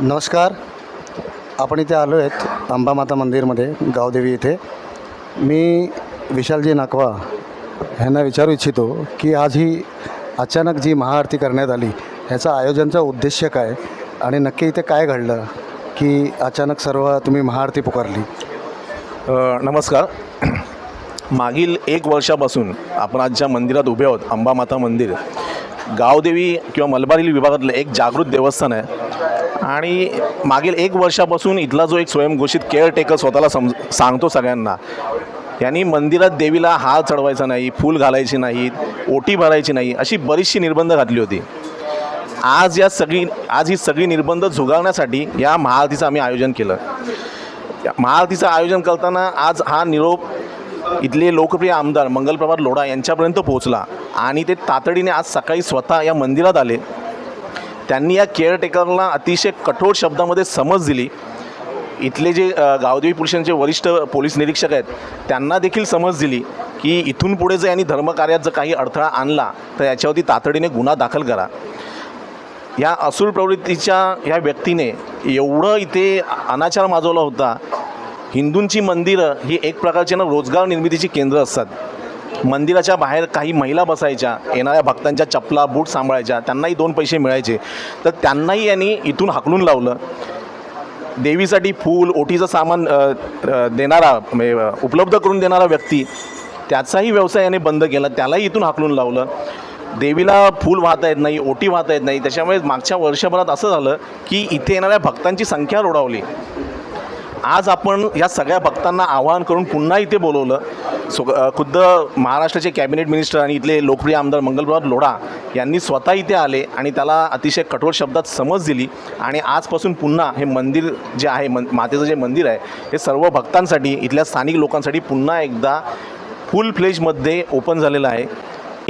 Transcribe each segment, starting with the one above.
नमस्कार. आपण इथे आलो आहेत अंबामाता मंदिरमध्ये गावदेवी इथे. मी विशालजी नाकवा ह्यांना विचारू इच्छितो की आज ही अचानक जी महाआरती करण्यात आली ह्याचा आयोजनचा उद्देश काय आणि नक्की इथे काय घडलं की अचानक सर्व तुम्ही महाआरती पुकारली? नमस्कार. मागील एक वर्षापासून आपण आज ज्या मंदिरात उभे आहोत अंबामाता मंदिर गावदेवी किंवा मलबारी विभागातलं एक जागृत देवस्थान आहे. आणि मागील एक वर्षापासून इथला जो एक स्वयंघोषित केअरटेकर स्वतःला समज सांगतो सगळ्यांना यांनी मंदिरात देवीला हार चढवायचा नाही फूल घालायची नाहीत ओटी भरायची नाही अशी बरीचशी निर्बंध घातली होती. आज या सगळी आज ही सगळी निर्बंध झुगावण्यासाठी या महाआरतीचं आम्ही आयोजन केलं. महाआरतीचं आयोजन करताना आज हा निरोप इथले लोकप्रिय आमदार मंगलप्रभात लोढा यांच्यापर्यंत पोहोचला आणि ते तातडीने आज सकाळी स्वतः या मंदिरात आले. त्यांनी या केअरटेकरला अतिशय कठोर शब्दामध्ये समज दिली. इथले जे गावदेवी पुरुषांचे वरिष्ठ पोलीस निरीक्षक आहेत त्यांना देखील समज दिली की इथून पुढे जर यांनी धर्मकार्यात जर काही अडथळा आणला तर याच्यावरती तातडीने गुन्हा दाखल करा. या असूल प्रवृत्तीच्या ह्या व्यक्तीने एवढं इथे अनाचार माजवला होता. हिंदूंची मंदिरं ही एक प्रकारची ना रोजगार निर्मितीची केंद्र असतात. मंदिराच्या बाहेर काही महिला बसायच्या येणाऱ्या भक्तांच्या चपला बूट सांभाळायच्या त्यांनाही दोन पैसे मिळायचे. तर त्यांनाही यांनी इथून हाकलून लावलं. देवीसाठी फूल ओटीचं सामान देणारा म्हणजे, उपलब्ध करून देणारा व्यक्ती त्याचाही व्यवसाय याने बंद केला. त्यालाही इथून हाकलून लावलं. देवीला फूल वाहता येत नाही ओटी वाहता येत नाही. त्याच्यामुळे मागच्या वर्षभरात असं झालं की इथे येणाऱ्या भक्तांची संख्या रोडावली. आज आपण या सगळ्या भक्तांना आवाहन करून पुन्हा इथे बोलवलं. सो खुद्द महाराष्ट्राचे कॅबिनेट मिनिस्टर आणि इथले लोकप्रिय आमदार मंगलप्रभात लोढा यांनी स्वतः इथे आले आणि त्याला अतिशय कठोर शब्दात समज दिली. आणि आजपासून पुन्हा हे मंदिर जे आहे मन मातेचं जे मंदिर आहे हे सर्व भक्तांसाठी इथल्या स्थानिक लोकांसाठी पुन्हा एकदा फुल फ्लेजमध्ये ओपन झालेलं आहे.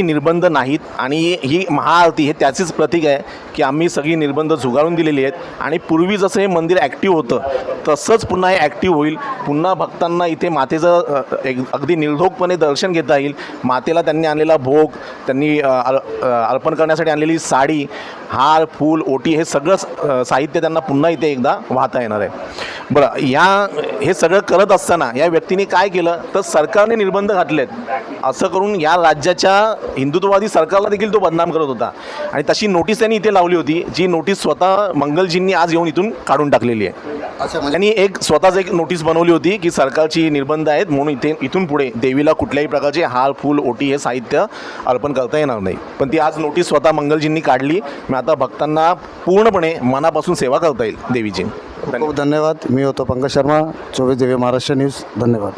निर्बंध नाहीत आणि ही महाआरती हे त्याचेच प्रतीक आहे की आम्ही सगळी निर्बंध झुगारून दिलेली आहेत. आणि पूर्वी जसं हे मंदिर ॲक्टिव्ह होतं तसंच पुन्हा हे ॲक्टिव्ह होईल. पुन्हा भक्तांना इथे मातेचं एक अगदी निर्धोकपणे दर्शन घेता येईल. मातेला त्यांनी आणलेला भोग त्यांनी अर्पण करण्यासाठी आणलेली साडी हार फूल ओटी हे सगळं साहित्य त्यांना पुन्हा इथे एकदा वाहता येणार आहे. बरं या हे सगळं करत असताना या व्यक्तीने काय केलं? तर सरकारने निर्बंध घातलेत. असं करून या राज्याच्या हिंदुत्ववादी सरकारला देखील तो बदनाम करत होता. आणि तशी नोटीस त्यांनी इथे लावली होती जी नोटीस स्वतः मंगलजींनी आज येऊन इथून काढून टाकलेली आहे. अच्छा म्हणजे त्यांनी एक स्वतःच एक नोटीस बनवली होती की सरकारची निर्बंध आहेत म्हणून इथे इथून पुढे देवीला कुठल्याही प्रकारचे हार फूल ओटी हे साहित्य अर्पण करता येणार नाही. पण ती आज नोटीस स्वतः मंगलजींनी काढली. मग आता भक्तांना पूर्णपणे मनापासून सेवा करता येईल देवीची. धन्यवाद खूप धन्यवाद. मी होतो पंकज शर्मा चोवीस दिव्य महाराष्ट्र न्यूज. धन्यवाद.